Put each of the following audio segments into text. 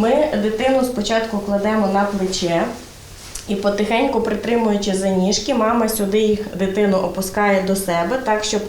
Ми дитину спочатку кладемо на плече і потихеньку притримуючи за ніжки, мама сюди їх дитину опускає до себе, так щоб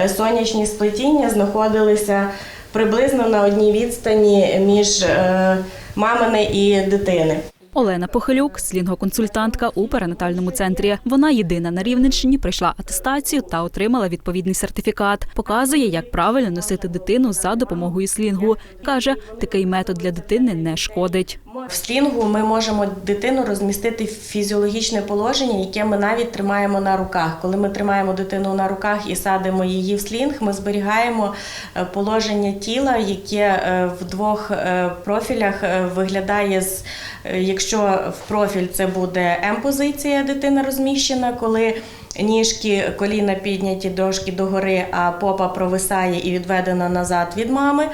е, сонячні сплетіння знаходилися приблизно на одній відстані між е, мамини і дитини. Олена Похилюк, слінгоконсультантка у перинатальному центрі. Вона єдина на Рівненщині пройшла атестацію та отримала відповідний сертифікат. Показує, як правильно носити дитину за допомогою слінгу. каже, такий метод для дитини не шкодить. В слінгу ми можемо дитину розмістити в фізіологічне положення, яке ми навіть тримаємо на руках. Коли ми тримаємо дитину на руках і садимо її в слінг, ми зберігаємо е, положення тіла, яке е, в двох е, профілях виглядає з якщо в профіль це буде М-позиція, дитина розміщена, коли ніжки, коліна підняті дошки догори, а попа провисає і відведена назад від мами.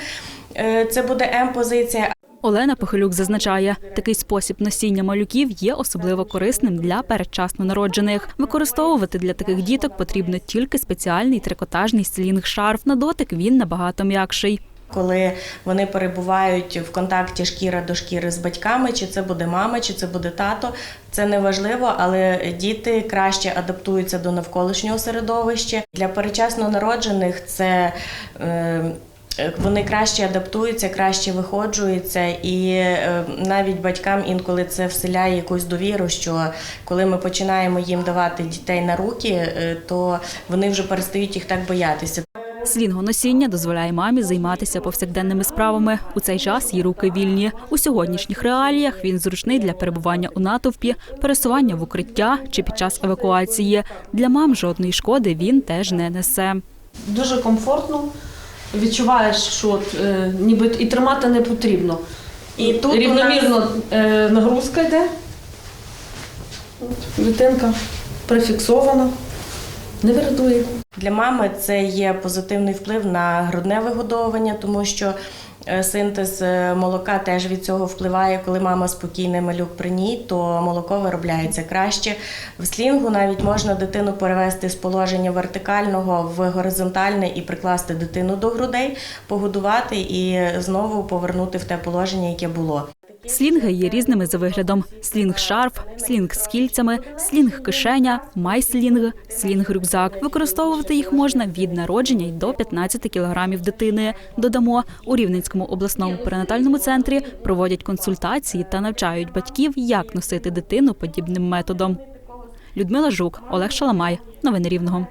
Е, Це буде М-позиція. Олена Похилюк зазначає, такий спосіб носіння малюків є особливо корисним для передчасно народжених. Використовувати для таких діток потрібно тільки спеціальний трикотажний слінг-шарф. На дотик він набагато м'якший. Коли вони перебувають в контакті шкіра до шкіри з батьками, чи це буде мама, чи це буде тато, це не важливо, але діти краще адаптуються до навколишнього середовища. Для перечасно народжених це е, вони краще адаптуються, краще виходжуються, і е, навіть батькам інколи це вселяє якусь довіру, що коли ми починаємо їм давати дітей на руки, е, то вони вже перестають їх так боятися. Слінгоносіння дозволяє мамі займатися повсякденними справами. У цей час її руки вільні. У сьогоднішніх реаліях він зручний для перебування у натовпі, пересування в укриття чи під час евакуації. Для мам жодної шкоди він теж не несе. Дуже комфортно. Відчуваєш, що от, е, ніби і тримати не потрібно. І тут у рівномірно е, нагрузка йде. Дитинка прифіксована, не вирадує. Для мами це є позитивний вплив на грудне вигодовування, тому що е, синтез е, молока теж від цього впливає. Коли мама спокійна, малюк при ній, то молоко виробляється краще. В слінгу навіть можна дитину перевести з положення вертикального в горизонтальне і прикласти дитину до грудей, погодувати і знову повернути в те положення, яке було. Слінги є різними за виглядом: слінг-шарф, слінг з кільцями, слінг-кишеня, майслінг, слінг-рюкзак. Використовувати їх можна від народження й до 15 кілограмів дитини. Додамо, у Рівненському обласному перинатальному центрі проводять консультації та навчають батьків, як носити дитину подібним методом. Людмила Жук, Олег Шаламай. Новини Рівного.